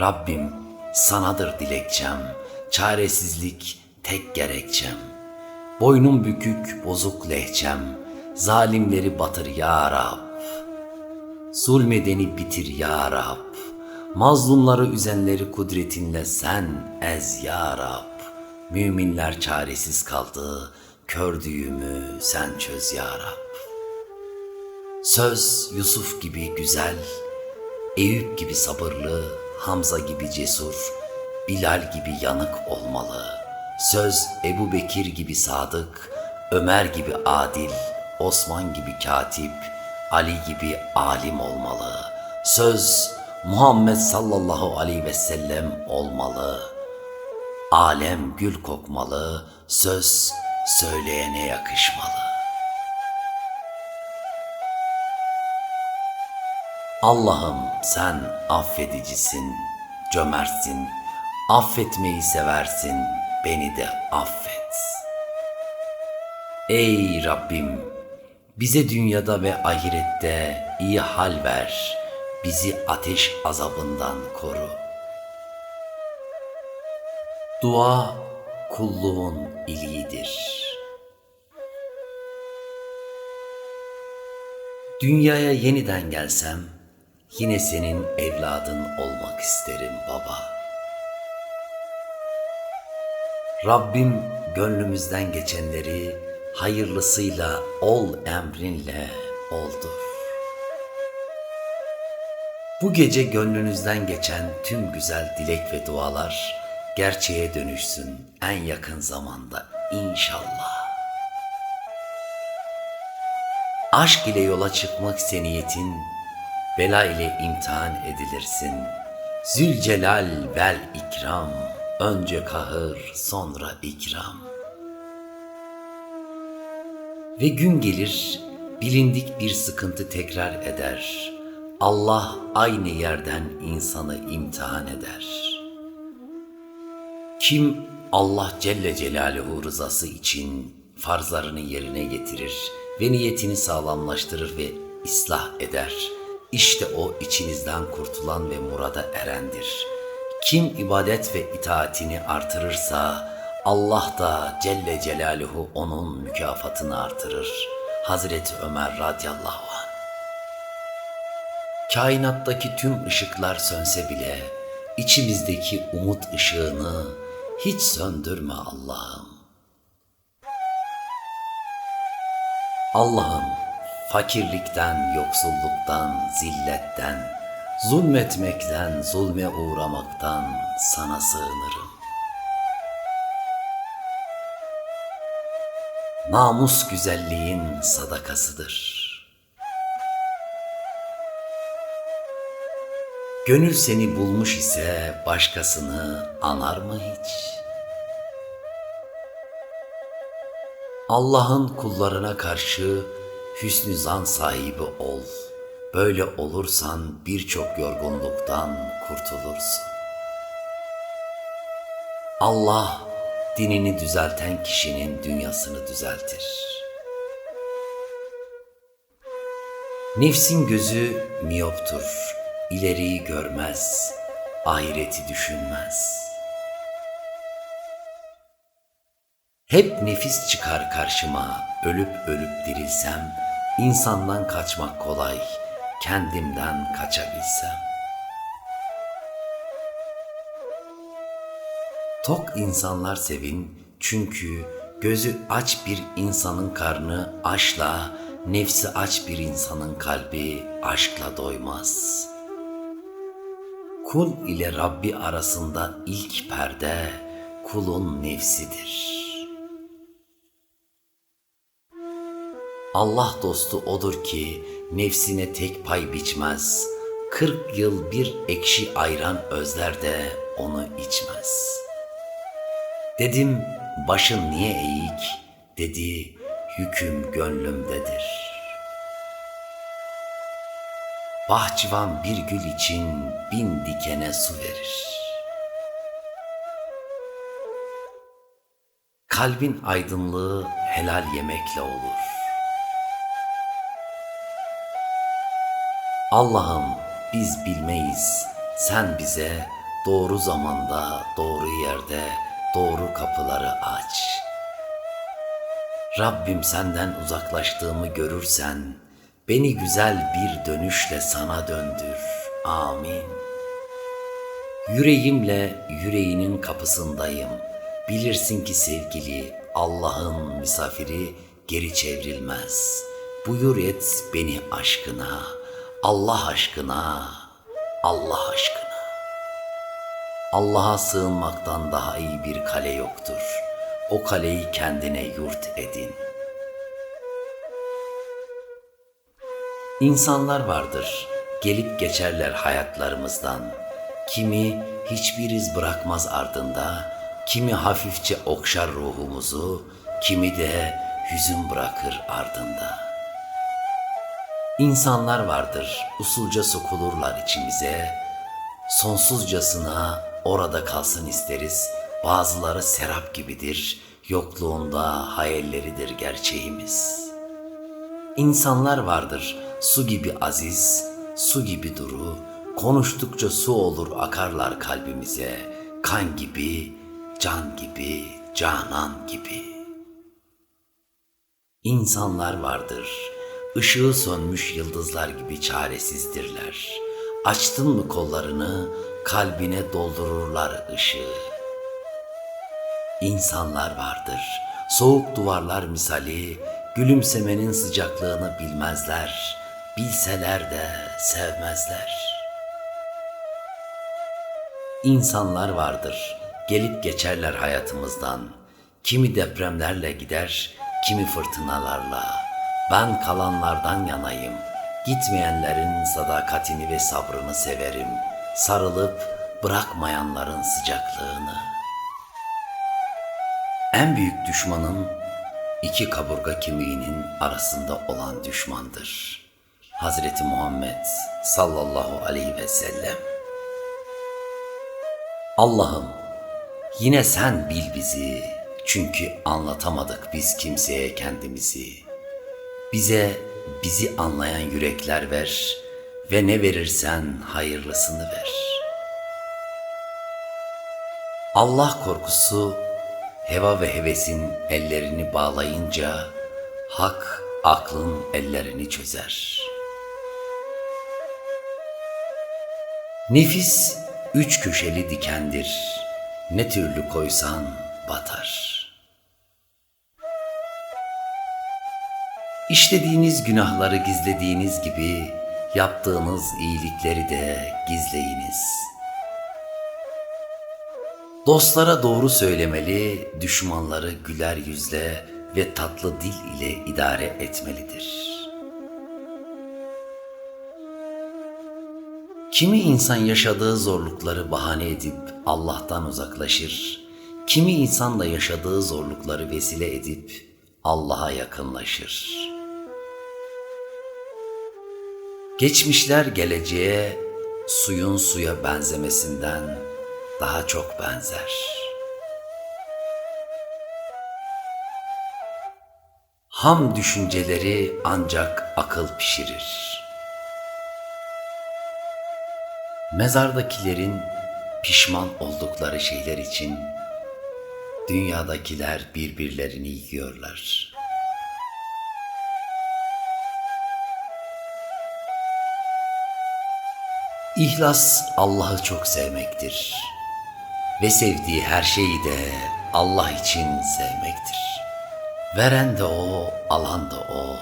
Rabbim sanadır dilekçem, çaresizlik tek gerekçem. Boynum bükük bozuk lehçem, zalimleri batır ya Rab. Zulmedeni bitir ya Rab. Mazlumları üzenleri kudretinle sen ez ya Rab. Müminler çaresiz kaldı, kördüğümü sen çöz ya Rab. Söz Yusuf gibi güzel, Eyüp gibi sabırlı, Hamza gibi cesur, Bilal gibi yanık olmalı. Söz Ebu Bekir gibi sadık, Ömer gibi adil, Osman gibi katip, Ali gibi alim olmalı. Söz Muhammed sallallahu aleyhi ve sellem olmalı. Alem gül kokmalı, söz söyleyene yakışmalı. Allah'ım sen affedicisin, cömertsin, affetmeyi seversin, beni de affet. Ey Rabbim, bize dünyada ve ahirette iyi hal ver, bizi ateş azabından koru. Dua kulluğun iliğidir. Dünyaya yeniden gelsem, yine senin evladın olmak isterim baba. Rabbim gönlümüzden geçenleri hayırlısıyla ol emrinle oldur. Bu gece gönlünüzden geçen tüm güzel dilek ve dualar gerçeğe dönüşsün en yakın zamanda inşallah. Aşk ile yola çıkmak ise niyetin, bela ile imtihan edilirsin. Zülcelal vel ikram, önce kahır sonra ikram. Ve gün gelir, bilindik bir sıkıntı tekrar eder. Allah aynı yerden insanı imtihan eder. Kim Allah Celle Celaluhu rızası için farzlarını yerine getirir ve niyetini sağlamlaştırır ve ıslah eder. İşte o içinizden kurtulan ve murada erendir. Kim ibadet ve itaatini artırırsa Allah da Celle Celaluhu onun mükafatını artırır. Hazreti Ömer radıyallahu anh. Kainattaki tüm ışıklar sönse bile içimizdeki umut ışığını hiç söndürme Allah'ım. Allah'ım fakirlikten, yoksulluktan, zilletten, zulmetmekten, zulme uğramaktan sana sığınırım. Namus güzelliğin sadakasıdır. Gönül seni bulmuş ise başkasını anar mı hiç? Allah'ın kullarına karşı hüsnü zan sahibi ol. Böyle olursan birçok yorgunluktan kurtulursun. Allah dinini düzelten kişinin dünyasını düzeltir. Nefsin gözü miyoptur, ileriyi görmez, ahireti düşünmez. Hep nefis çıkar karşıma, ölüp ölüp dirilsem, insandan kaçmak kolay, kendimden kaçabilsem. Tok insanlar sevin çünkü gözü aç bir insanın karnı aşla, nefsi aç bir insanın kalbi aşkla doymaz. Kul ile Rabbi arasında ilk perde kulun nefsidir. Allah dostu odur ki nefsine tek pay biçmez. Kırk yıl bir ekşi ayran özler de onu içmez. Dedim başın niye eğik? Dedi hüküm gönlümdedir. Bahçıvan bir gül için bin dikene su verir. Kalbin aydınlığı helal yemekle olur. Allah'ım biz bilmeyiz, sen bize doğru zamanda, doğru yerde, doğru kapıları aç. Rabbim senden uzaklaştığımı görürsen, beni güzel bir dönüşle sana döndür. Amin. Yüreğimle yüreğinin kapısındayım. Bilirsin ki sevgili Allah'ın misafiri geri çevrilmez. Buyur et beni aşkına, Allah aşkına, Allah aşkına. Allah'a sığınmaktan daha iyi bir kale yoktur. O kaleyi kendine yurt edin. İnsanlar vardır, gelip geçerler hayatlarımızdan. Kimi hiçbir iz bırakmaz ardında, kimi hafifçe okşar ruhumuzu, kimi de hüzün bırakır ardında. İnsanlar vardır, usulca sokulurlar içimize, sonsuzcasına orada kalsın isteriz. Bazıları serap gibidir, yokluğunda hayalleridir gerçeğimiz.'' İnsanlar vardır su gibi aziz, su gibi duru, konuştukça su olur akarlar kalbimize, kan gibi, can gibi, canan gibi. İnsanlar vardır, ışığı sönmüş yıldızlar gibi çaresizdirler. Açtın mı kollarını, kalbine doldururlar ışığı. İnsanlar vardır, soğuk duvarlar misali, gülümsemenin sıcaklığını bilmezler, bilseler de sevmezler. İnsanlar vardır, gelip geçerler hayatımızdan. Kimi depremlerle gider, kimi fırtınalarla. Ben kalanlardan yanayım. Gitmeyenlerin sadakatini ve sabrını severim. Sarılıp bırakmayanların sıcaklığını. En büyük düşmanın iki kaburga kemiğinin arasında olan düşmandır. Hazreti Muhammed sallallahu aleyhi ve sellem. Allah'ım yine sen bil bizi çünkü anlatamadık biz kimseye kendimizi. Bize bizi anlayan yürekler ver ve ne verirsen hayırlısını ver. Allah korkusu heva ve hevesin ellerini bağlayınca hak aklın ellerini çözer. Nefis üç köşeli dikendir. Ne türlü koysan batar. İşlediğiniz günahları gizlediğiniz gibi yaptığınız iyilikleri de gizleyiniz.'' Dostlara doğru söylemeli, düşmanları güler yüzle ve tatlı dil ile idare etmelidir. Kimi insan yaşadığı zorlukları bahane edip Allah'tan uzaklaşır, kimi insan da yaşadığı zorlukları vesile edip Allah'a yakınlaşır. Geçmişler geleceğe suyun suya benzemesinden daha çok benzer. Ham düşünceleri ancak akıl pişirir. Mezardakilerin pişman oldukları şeyler için dünyadakiler birbirlerini yiyorlar. İhlas Allah'ı çok sevmektir ve sevdiği her şeyi de Allah için sevmektir. Veren de o, alan da o.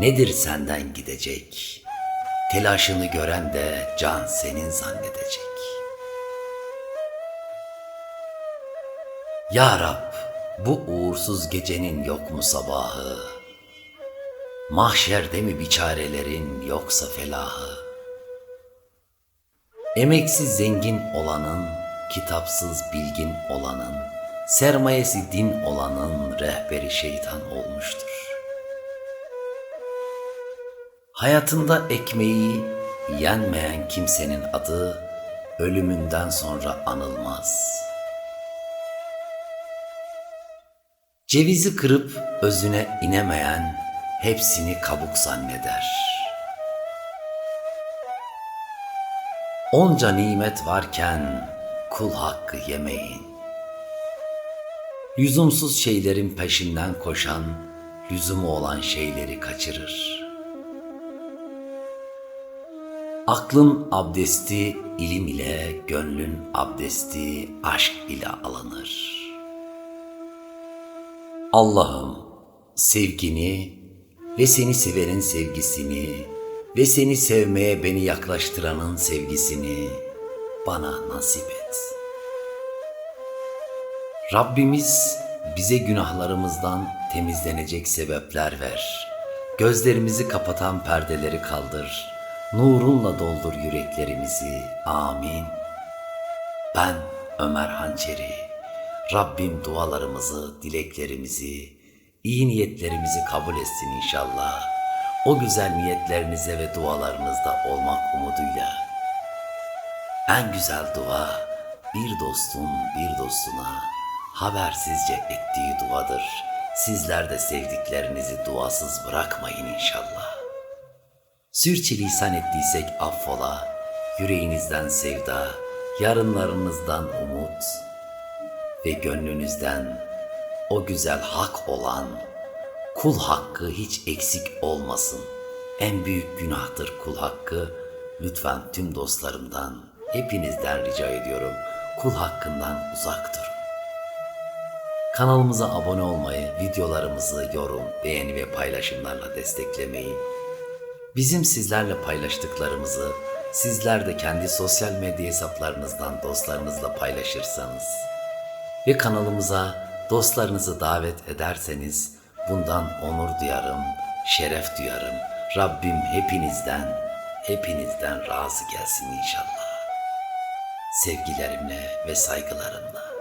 Nedir senden gidecek? Telaşını gören de can senin zannedecek. Ya Rab, bu uğursuz gecenin yok mu sabahı? Mahşerde mi biçarelerin yoksa felahı? Emeksiz zengin olanın kitapsız bilgin olanın, sermayesi din olanın rehberi şeytan olmuştur. Hayatında ekmeği yenmeyen kimsenin adı ölümünden sonra anılmaz. Cevizi kırıp özüne inemeyen hepsini kabuk zanneder.'' Onca nimet varken kul hakkı yemeyin. Lüzumsuz şeylerin peşinden koşan, lüzumu olan şeyleri kaçırır. Aklın abdesti ilim ile, gönlün abdesti aşk ile alınır. Allah'ım sevgini ve seni sevenin sevgisini ve seni sevmeye beni yaklaştıranın sevgisini bana nasip et. Rabbimiz bize günahlarımızdan temizlenecek sebepler ver. Gözlerimizi kapatan perdeleri kaldır. Nurunla doldur yüreklerimizi. Amin. Ben Ömer Hançeri. Rabbim dualarımızı, dileklerimizi, iyi niyetlerimizi kabul etsin inşallah. O güzel niyetlerinize ve dualarınızda olmak umuduyla. En güzel dua bir dostun bir dostuna habersizce ettiği duadır. Sizler de sevdiklerinizi duasız bırakmayın inşallah. Sürçülisan ettiysek affola, yüreğinizden sevda, yarınlarınızdan umut ve gönlünüzden o güzel hak olan kul hakkı hiç eksik olmasın. En büyük günahtır kul hakkı. Lütfen tüm dostlarımdan, hepinizden rica ediyorum. Kul hakkından uzak durun. Kanalımıza abone olmayı, videolarımızı yorum, beğeni ve paylaşımlarla desteklemeyi, Bizim sizlerle paylaştıklarımızı sizler de kendi sosyal medya hesaplarınızdan dostlarınızla paylaşırsanız ve kanalımıza dostlarınızı davet ederseniz bundan onur duyarım, şeref duyarım. Rabbim hepinizden, hepinizden razı gelsin inşallah. Sevgilerimle ve saygılarımla.